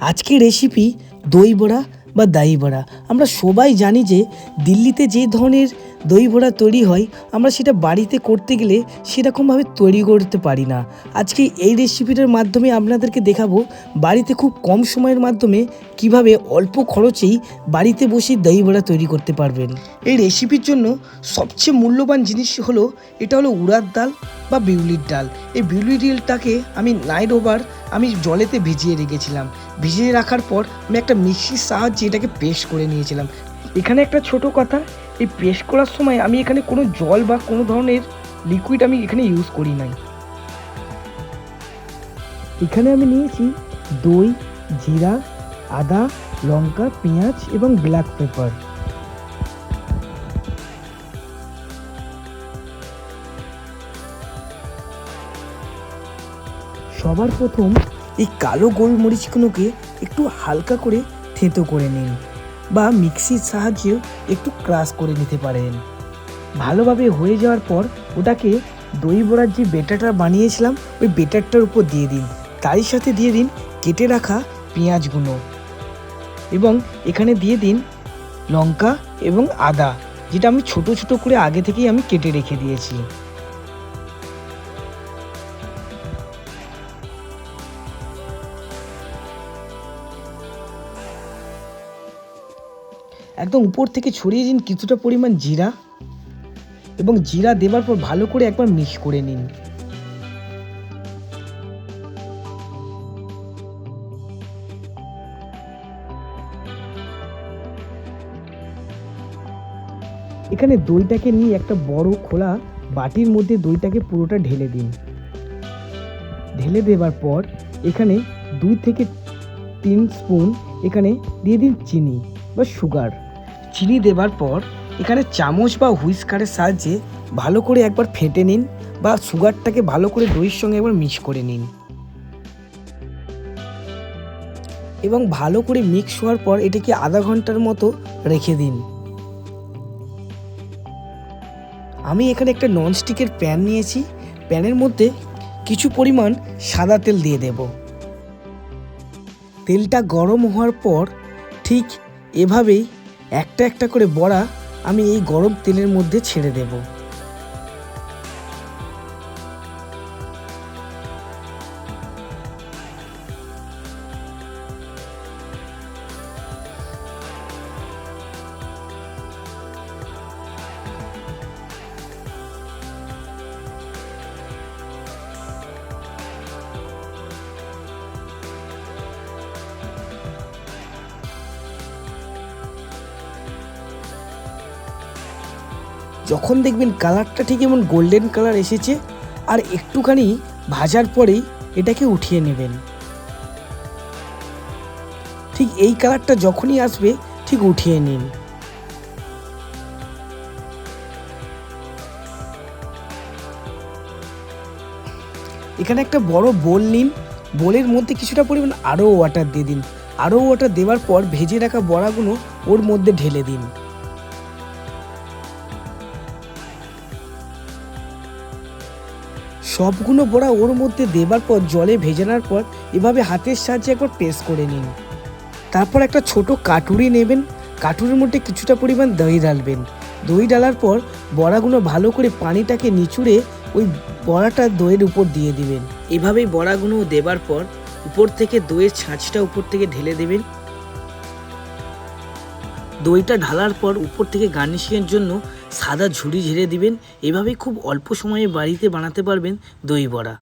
আজকের রেসিপি দই বড়া বা দাই বড়া আমরা সবাই জানি যে দিল্লিতে যে ধরনের দই বড়া তৈরি হয়, আমরা সেটা বাড়িতে করতে গেলে সেরকমভাবে তৈরি করতে পারি না। আজকে এই রেসিপিটার মাধ্যমে আপনাদেরকে দেখাবো বাড়িতে খুব কম সময়ের মাধ্যমে কীভাবে অল্প খরচেই বাড়িতে বসে দই বড়া তৈরি করতে পারবেন। এই রেসিপির জন্য সবচেয়ে মূল্যবান জিনিস হলো, এটা হলো উড়ার ডাল বা বিউলির ডাল। এই বিউলির ডালটাকে আমি নাইট ওভার আমি জলেতে ভিজিয়ে রেখেছিলাম। ভিজিয়ে রাখার পর আমি একটা মিক্সির সাহায্যে এটাকে পেস্ট করে নিয়েছিলাম। এখানে একটা ছোট কথা, এই পেস্ট করার সময় আমি এখানে কোনো জল বা কোনো ধরনের লিকুইড আমি এখানে ইউজ করি নাই। এখানে আমি নিয়েছি দই, জিরা, আদা, লঙ্কা, পেঁয়াজ এবং ব্ল্যাক পেপার সবার প্রথম এই কালো গোলমরিচগুলোকে একটু হালকা করে থেঁতো করে নিন বা মিক্সির সাহায্যে একটু ক্রাশ করে নিতে পারেন। ভালোভাবে হয়ে যাওয়ার পর ওটাকে দই বড়ার যে বেটারটা বানিয়েছিলাম, ওই বেটারটার উপর দিয়ে দিন। তারই সাথে দিয়ে দিন কেটে রাখা পেঁয়াজগুলো এবং এখানে দিয়ে দিন লঙ্কা এবং আদা, যেটা আমি ছোট ছোট করে আগে থেকেই আমি কেটে রেখে দিয়েছি। একদম উপর থেকে ছড়িয়ে দিন কিছুটা পরিমাণ জিরা এবং জিরা দেবার পর ভালো করে একবার মিক্স করে নিন। এখানে দইটাকে নিয়ে একটা বড় খোলা বাটির মধ্যে দইটাকে পুরোটা ঢেলে দিন। ঢেলে দেবার পর এখানে দুই থেকে তিন স্পুন এখানে দিয়ে দিন চিনি বা সুগার। চিনি দেবার পর এখানে চামচ বা হুইস্কারের সাহায্যে ভালো করে একবার ফেটে নিন বা সুগারটাকে ভালো করে দইয়ের সঙ্গে একবার মিক্স করে নিন। এবং ভালো করে মিক্স হওয়ার পর এটাকে আধা ঘণ্টার মতো রেখে দিন। আমি এখানে একটা ননস্টিকের প্যান নিয়েছি। প্যানের মধ্যে কিছু পরিমাণ সাদা তেল দিয়ে দেব। তেলটা গরম হওয়ার পর ঠিক এভাবেই একটা একটা করে বড়া আমি এই গরম তেলের মধ্যে ছেড়ে দেব। যখন দেখবেন কালারটা ঠিক এমন গোল্ডেন কালার এসেছে, আর একটুখানি ভাজার পরেই এটাকে উঠিয়ে নেবেন। ঠিক এই কালারটা যখনই আসবে, ঠিক উঠিয়ে নিন। এখানে একটা বড় বোল নিন। বোলের মধ্যে কিছুটা পরিমাণ আরও ওয়াটার দিয়ে দিন। আরও ওয়াটার দেওয়ার পর ভেজে রাখা বড়াগুলো ওর মধ্যে ঢেলে দিন। সবগুলো বড়া ওর মধ্যে দেবার পর জলে ভেজানোর পর এভাবে হাতের সাহায্যে একবার প্রেস করে নিন। তারপর একটা ছোট কাটুরি নেবেন। কাটুরির মধ্যে কিছুটা পরিমাণ দই ঢালবেন। দই ঢালার পর বড়াগুলো ভালো করে পানিটাকে নিচুড়ে ওই বড়াটা দইয়ের উপর দিয়ে দিবেন। এভাবেই বড়াগুলো দেবার পর উপর থেকে দইয়ের ছাঁচটা উপর থেকে ঢেলে দেবেন। দইটা ঢালার পর উপর থেকে গার্নিশিংয়ের জন্য সাদা ঝুড়ি ঝেড়ে দিবেন। এভাবে খুব অল্প সময়ে বাড়িতে বানাতে পারবেন দই বড়া।